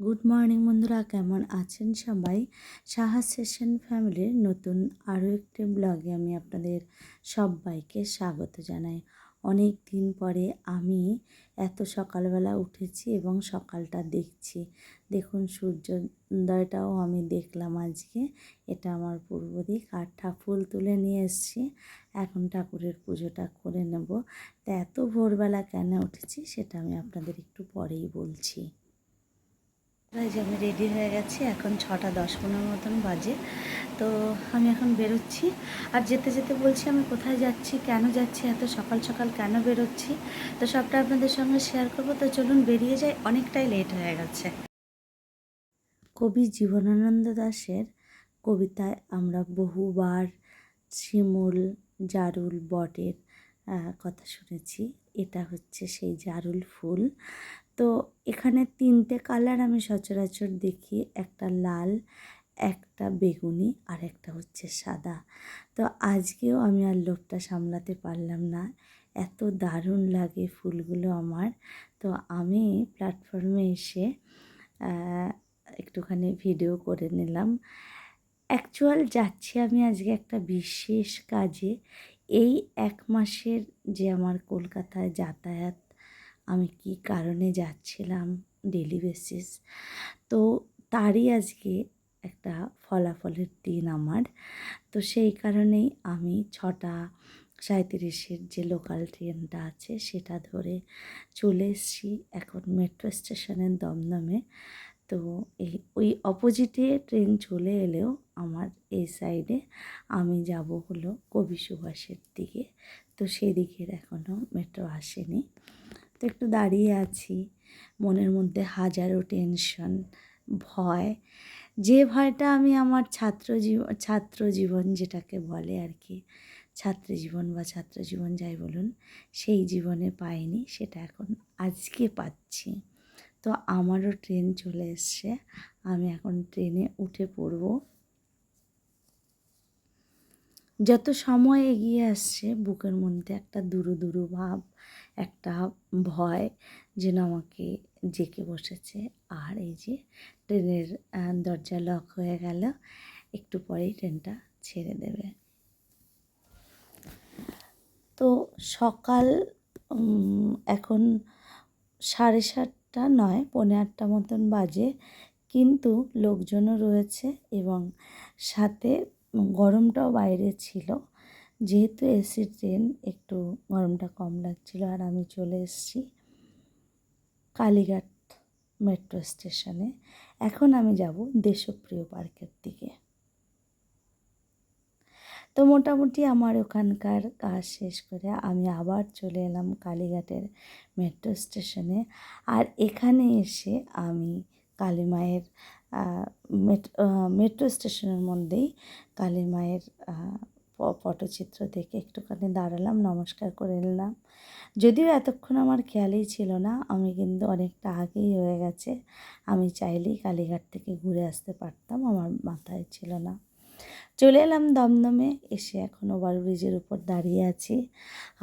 Good morning বন্ধুরা, কেমন আছেন সবাই? সাহা সেশন ফ্যামিলির নতুন আরও একটি ব্লগে আমি আপনাদের সবাইকে স্বাগত জানাই। অনেক দিন পরে আমি এত সকালবেলা উঠেছি এবং সকালটা দেখছি। দেখুন, সূর্যোদয়টাও আমি দেখলাম আজকে। এটা আমার পূর্ব দিক। আর ঠাকুর তুলে নিয়ে এসেছি। এখন ঠাকুরের পুজোটা করে নেব। তা এত ভোরবেলা কেন উঠেছি সেটা আমি আপনাদের একটু পরেই বলছি। এই যে আমি রেডি হয়ে গেছি, এখন ছটা দশ পনেরো মতন বাজে। তো আমি এখন বেরোচ্ছি। আর যেতে যেতে বলছি, আমি কোথায় যাচ্ছি, কেন যাচ্ছি, এত সকাল সকাল কেন বেরোচ্ছি? তো সবটা আপনাদের সঙ্গে শেয়ার করব। তো চলুন বেরিয়ে যাই, অনেকটাই লেট হয়ে গেছে। কবি জীবনানন্দ দাশের কবিতায় আমরা বহুবার শিমুল জারুল বটের কথা শুনেছি। এটা হচ্ছে সেই জারুল ফুল। তো এখানে তিনটে কালার আমি সচরাচর দেখি, একটা লাল, একটা বেগুনি আর একটা হচ্ছে সাদা। তো আজকেও আমি আর লোভটা সামলাতে পারলাম না। এত দারুণ লাগে ফুলগুলো আমার। তো আমি প্ল্যাটফর্মে এসে একটুখানি ভিডিও করে নিলাম। অ্যাকচুয়াল যাচ্ছি আমি আজকে একটা বিশেষ কাজে। এই এক মাসের যে আমার কলকাতায় যাতায়াত আমি কি কারণে যাচ্ছিলাম ডেলি বেসিস তো তারই আজকে একটা ফলাফলের দিন আমার। তো সেই কারণেই আমি ছটা সাঁত্রিশের যে লোকাল ট্রেনটা আছে সেটা ধরে চলে এসেছি এখন মেট্রো স্টেশনের দমদমে। তো এই, ওই অপোজিটে ট্রেন চলে এলেও আমার এই সাইডে আমি যাব হলো কবি সুভাষের দিকে। তো সেদিকের এখনও মেট্রো আসেনি। তো একটু দাঁড়িয়ে আছি। মনের মধ্যে হাজারো টেনশন ভয়। যে ভয়টা আমি আমার ছাত্র জীবন ছাত্র জীবন যেটাকে বলে আর কি, ছাত্র জীবন বা ছাত্র জীবন যাই বলুন, সেই জীবনে পাইনি, সেটা এখন আজকে পাচ্ছি। তো আমারও ট্রেন চলে এসছে, আমি এখন ট্রেনে উঠে পড়ব। যত সময় এগিয়ে আসছে, বুকের মধ্যে একটা দুরু দুরু ভাব, একটা ভয় যেন আমাকে জেঁকে বসেছে। আর এই যে ট্রেনের দরজা লক হয়ে গেল, একটু পরেই ট্রেনটা ছেড়ে দেবে। তো সকাল এখন সাড়ে সাতটা নয়, পৌনে আটটা মতন বাজে, কিন্তু লোকজনও রয়েছে এবং সাথে গরমটাও বাইরে ছিল। যেহেতু এসি ট্রেন, একটু গরমটা কম লাগছিল আর আমি চলে এসেছি কালীঘাট মেট্রো স্টেশনে। এখন আমি যাব দেশপ্রিয় পার্কের দিকে। তো মোটামুটি আমার ওখানকার কাজ শেষ করে আমি আবার চলে এলাম কালীঘাটের মেট্রো স্টেশনে। আর এখানে এসে আমি কালী মায়ের মেট্রো স্টেশনের মধ্যেই কালী মায়ের পটচিত্র দেখে একটুখানি দাঁড়ালাম, নমস্কার করে নিলাম। যদিও এতক্ষণ আমার খেয়ালই ছিল না, আমি কিন্তু অনেকটা আগেই হয়ে গেছে। আমি চাইলেই কালীঘাট থেকে ঘুরে আসতে পারতাম, আমার মাথায় ছিল না। চলে এলাম দমদমে, এসে এখন ওভারব্রিজের উপর দাঁড়িয়ে আছি।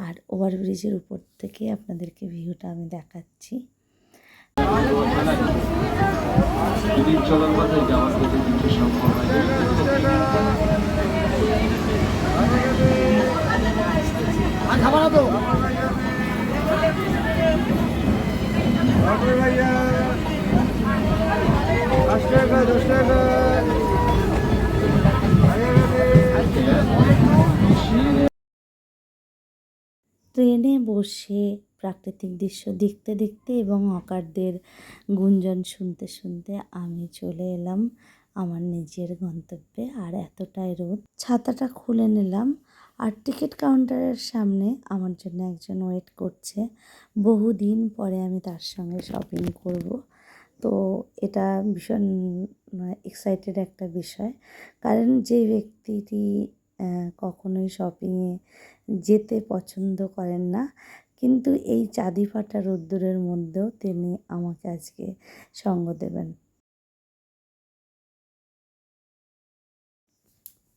আর ওভারব্রিজের উপর থেকে আপনাদেরকে ভিউটা আমি দেখাচ্ছি। যদি চলার পথে যাওয়ার পথে কিছু সম্ভব হয় দশ টাকা দশ টাকা। ট্রেনে বসে প্রাকৃতিক দৃশ্য দেখতে দেখতে এবং হকারদের গুঞ্জন শুনতে শুনতে আমি চলে এলাম আমার নিজের গন্তব্যে। আর এতটাই রোদ, ছাতাটা খুলে নিলাম আর টিকিট কাউন্টারের সামনে আমার জন্য একজন ওয়েট করছে। বহুদিন পরে আমি তার সঙ্গে শপিং করব। তো এটা ভীষণ এক্সাইটেড একটা বিষয়। কারণ যে ব্যক্তিটি কখনোই শপিংয়ে যেতে পছন্দ করেন না। কিন্তু এই চাঁদি ফাটা রোদ্দুরের মধ্যেও তিনি আমাকে আজকে সঙ্গ দেবেন।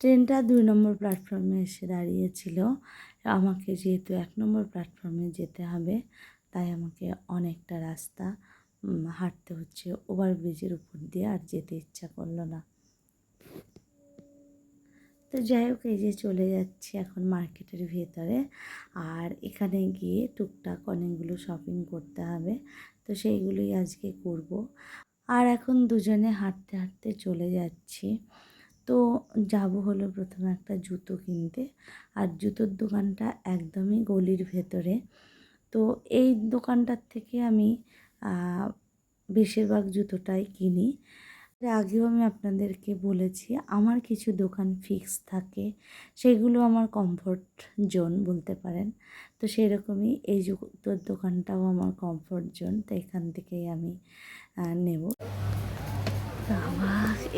ট্রেনটা দুই নম্বর প্ল্যাটফর্মে এসে দাঁড়িয়েছিল। আমাকে যেহেতু এক নম্বর প্ল্যাটফর্মে যেতে হবে, তাই আমাকে অনেকটা রাস্তা হাঁটতে হচ্ছে, ওভারব্রিজের উপর দিয়ে আর যেতে ইচ্ছা করল না। তো যাই হোক, এই যে চলে যাচ্ছি এখন মার্কেটের ভেতরে। আর এখানে গিয়ে টুকটাক অনেকগুলো শপিং করতে হবে, তো সেইগুলোই আজকে করব। আর এখন দুজনে হাঁটতে হাঁটতে চলে যাচ্ছি। তো যাব হলো প্রথমে একটা জুতো কিনতে। আর জুতোর দোকানটা একদমই গলির ভেতরে। তো এই দোকানটার থেকে আমি বেশিরভাগ জুতোটাই কিনি। আগেও আমি আপনাদেরকে বলেছি, আমার কিছু দোকান ফিক্স থাকে, সেগুলো আমার কমফোর্ট জোন বলতে পারেন। তো সেরকমই এই জুতোর দোকানটাও আমার কমফোর্ট জোন তো এখান থেকেই আমি নেব।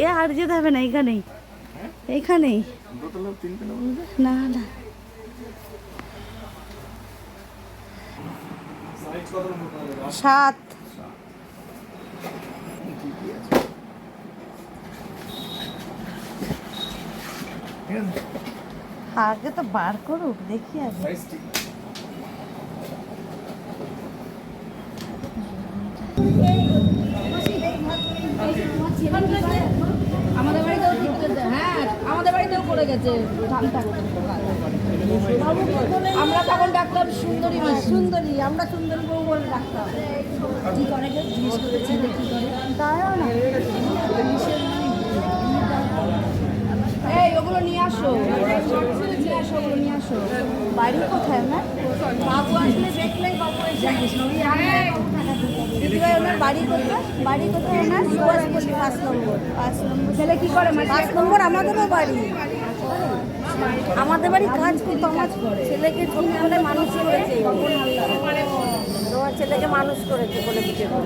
এ আর যেতে হবে না, এখানেই। এখানেই। না না। সাত। আগে তো বার করুক দেখি আগে। আমাদের বাড়িতেও হ্যাঁ আমাদের বাড়িতেও করে গেছে। আমরা তখন ডাকতাম সুন্দরী সুন্দরী আমরা সুন্দরী বউ বলে ডাকতাম। কি করে করে। দাঁড়াও না? এই ওগুলো নিয়ে আসো। নিয়ে আসো ওগুলো নিয়ে আসো বাড়ি কোথায় না বাবু আসলে দেখলেই বাবু দিদিভাই ওনার বাড়ি কোথায়? বাড়ি কোথায় ওনার? সুভাষপল্লী পাঁচ নম্বর। পাঁচ নম্বর। ছেলে কি করে? পাঁচ নম্বর আমাদেরও বাড়ি। আমাদের বাড়ি কাজ করতো আমার ছেলেকে ছোটবেলায় মানুষ করেছে। তোমার ছেলেকে মানুষ করেছে বলে পিঠে করে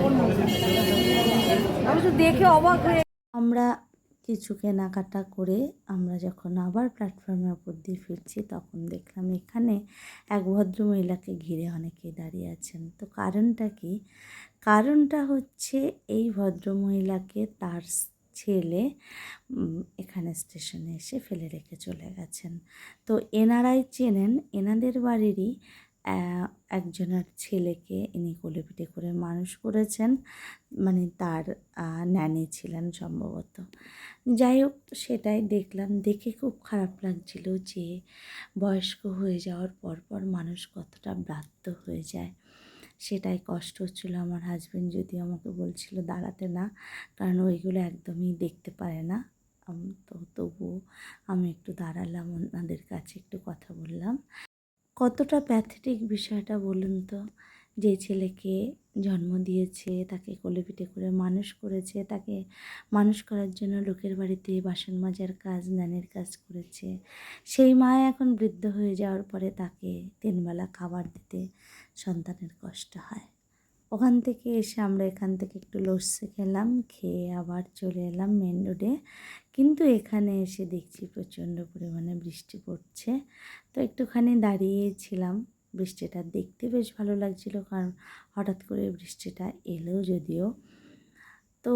আমি তো দেখে অবাক হয়ে আমরা কিছু কেনাকাটা করে আমরা যখন আবার প্ল্যাটফর্মের উপর দিয়ে ফিরছি, তখন দেখলাম এখানে এক ভদ্র মহিলাকে ঘিরে অনেকেই দাঁড়িয়ে আছেন। তো কারণটা কি? কারণটা হচ্ছে এই ভদ্র মহিলাকে তার ছেলে এখানে স্টেশনে এসে ফেলে রেখে চলে গেছেন। তো এনারাই চেনেন, এনাদের বাড়িরই একজনের ছেলেকে ইনি কোলেপিটে করে মানুষ করেছেন। মানে তার ন্যানি ছিলেন সম্ভবত। যাই হোক, সেটাই দেখলাম। দেখে খুব খারাপ লাগছিল যে বয়স্ক হয়ে যাওয়ার পর পর মানুষ কতটা ব্রাত্য হয়ে যায়। সেটাই কষ্ট হচ্ছিল আমার হাজব্যান্ড যদি আমাকে বলছিল দাঁড়াতে না, কারণ ওইগুলো একদমই দেখতে পারে না। তো তবুও আমি একটু দাঁড়ালাম, ওনাদের কাছে একটু কথা বললাম। কতটা প্যাথেটিক বিষয়টা বলুন তো? যে ছেলেকে জন্ম দিয়েছে, তাকে কোলে পিঠে করে মানুষ করেছে, তাকে মানুষ করার জন্য লোকের বাড়িতে বাসন মাজার কাজ নানের কাজ করেছে। সেই মা এখন বৃদ্ধ হয়ে যাওয়ার পরে তাকে তিনবেলা খাবার দিতে সন্তানের কষ্ট হয়। ওখান থেকে এসে আমরা এখান থেকে একটু লস্যি খেলাম, খেয়ে আবার চলে এলাম মেন রোডে। কিন্তু এখানে এসে দেখছি প্রচণ্ড পরিমাণে বৃষ্টি পড়ছে। তো একটুখানি দাঁড়িয়েছিলাম বৃষ্টিটা দেখতে বেশ ভালো লাগছিল কারণ হঠাৎ করে বৃষ্টিটা এলো যদিও। তো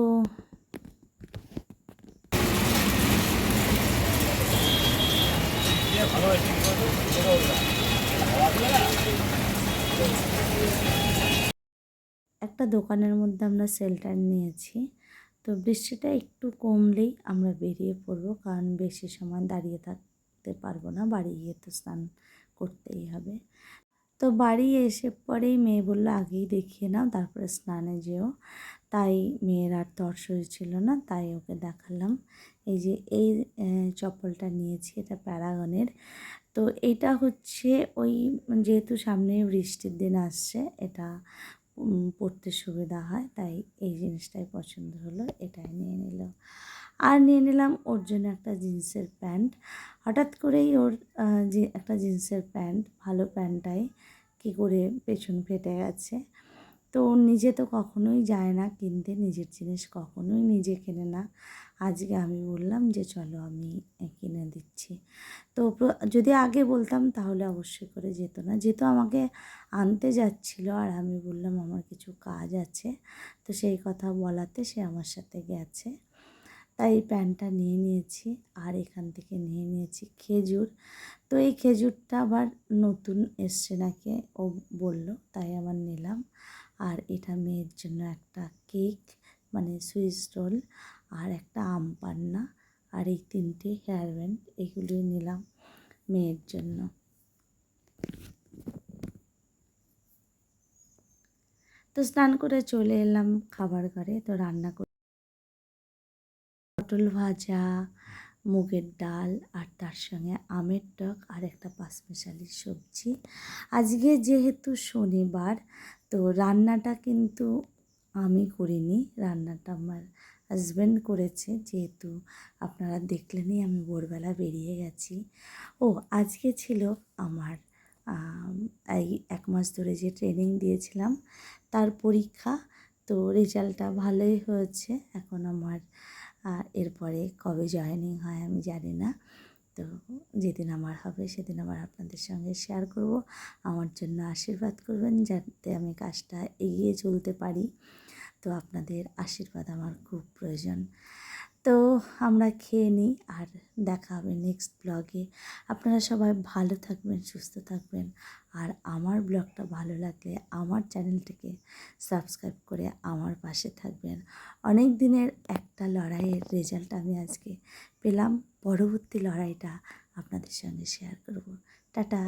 একটা দোকানের মধ্যে আমরা শেল্টার নিয়েছি। তো বৃষ্টিটা একটু কমলেই আমরা বেরিয়ে পড়ব, কারণ বেশি সময় দাঁড়িয়ে থাকতে পারব না, বাড়ি গিয়ে তো স্নান করতেই হবে। তো বাড়ি এসে পরেই মেয়ে বলল, আগেই দেখিয়ে নাও, তারপরে স্নানে যেও। তাই মেয়ের আর তর্স হয়েছিল না, তাই ওকে দেখালাম। এই যে এই চপ্পলটা নিয়েছি, এটা প্যারাগনের। তো এটা হচ্ছে ওই, যেহেতু সামনে বৃষ্টির দিন আসছে, এটা পরতে সুবিধা হয়, তাই এই জিনিসটাই পছন্দ হলো, এটাই নিয়ে নিল। আর নিয়ে নিলাম ওর জন্য একটা জিন্সের প্যান্ট। হঠাৎ করেই ওর যে, একটা জিন্সের প্যান্ট, ভালো প্যান্টটাই কী করে পেছন ফেটে গেছে। তো নিজে তো কখনোই যায় না কিনতে, নিজের জিনিস কখনোই নিজে কেনে না। আজকে আমি বললাম যে, চলো আমি কিনে দিচ্ছি তো যদি আগে বলতাম তাহলে অবশ্যই করে যেত না। যেহেতু আমাকে আনতে যাচ্ছিল আর আমি বললাম আমার কিছু কাজ আছে, তো সেই কথা বলাতে সে আমার সাথে গেছে। তাই প্যান্টটা নিয়ে নিয়েছি আর এখান থেকে নিয়ে নিয়েছি খেজুর। তো এই খেজুরটা আবার নতুন এসছে নাকি ও বলল, তাই আবার নিলাম। আর এটা মেয়ের জন্য একটা কেক মানে সুইস রোল আর একটা আম পান্না। আর এই তিনটে হেয়ার ব্যান্ড এগুলোই নিলাম মেয়ের জন্য। তো স্নান করে চলে এলাম খাবার ঘরে, তো রান্না করে পটল ভাজা, মুগের ডাল আর তার সঙ্গে আমের টক আর একটা পাঁচমিশালি সবজি। আজকে যেহেতু শনিবার, তো রান্নাটা কিন্তু আমি করিনি, রান্নাটা আমার হাজব্যান্ড করেছে, যেহেতু আপনারা দেখলেনই আমি ভোরবেলা বেরিয়ে গেছি। ও, আজকে ছিল আমার এই এক মাস ধরে যে ট্রেনিং দিয়েছিলাম, তার পরীক্ষা। তো রেজাল্টটা ভালোই হয়েছে, এখন আমার এরপরে কবে জয়েনিং হয় আমি জানি না। তো যেদিন আমার হবে সেদিন আমার আপনাদের সঙ্গে শেয়ার করব। আমার জন্য আশীর্বাদ করবেন, যাতে আমি কাজটা এগিয়ে চলতে পারি। তো আপনাদের আশীর্বাদ আমার খুব প্রয়োজন। তো আমরা খেয়ে নিই আর দেখা হবে নেক্সট ব্লগে আপনারা সবাই ভালো থাকবেন, সুস্থ থাকবেন। আর আমার ব্লগটা ভালো লাগলে আমার চ্যানেলটিকে সাবস্ক্রাইব করে আমার পাশে থাকবেন। অনেক দিনের একটা লড়াইয়ের রেজাল্ট আমি আজকে পেলাম। পরবর্তী লড়াইটা আপনাদের সঙ্গে শেয়ার করব। টাটা!